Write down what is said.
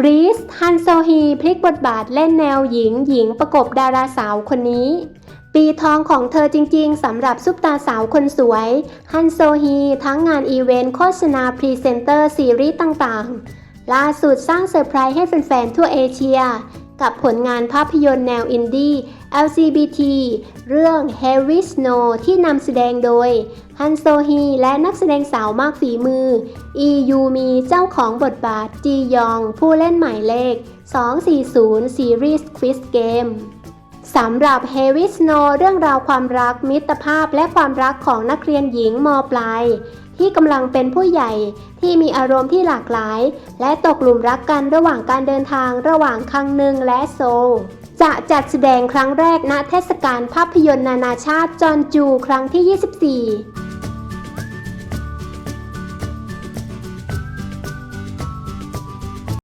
กรีซฮันโซฮีพลิกบทบาทเล่นแนวหญิงหญิงประกบดาราสาวคนนี้ ปีทองของเธอจริงๆสำหรับซุปตาสาวคนสวย ฮันโซฮีทั้งงานอีเวนต์โฆษณาพรีเซนเตอร์ซีรีส์ต่างๆ ล่าสุดสร้างเซอร์ไพรส์ให้แฟนๆทั่วเอเชีย กับผลงานภาพยนตร์แนวอินดี้ LGBT เรื่อง Heavy Snow ที่นำแสดงโดยฮันโซฮีและนักแสดงสาวมากฝีมือ อียูมีเจ้าของบทบาท จียอง ผู้เล่นหมายเลข 240 Series Quiz Game สำหรับ Heavy Snow เรื่องราวความรักมิตรภาพและความรักของนักเรียนหญิงมปลาย ที่กำลังเป็นผู้ใหญ่ที่มีอารมณ์ที่หลากหลาย และตกหลุมรักกันระหว่างการเดินทางระหว่างคังหนึ่งและโซลจะจัดแสดงครั้งแรกณเทศกาลภาพยนตร์นานาชาติจอนจูครั้งที่ 24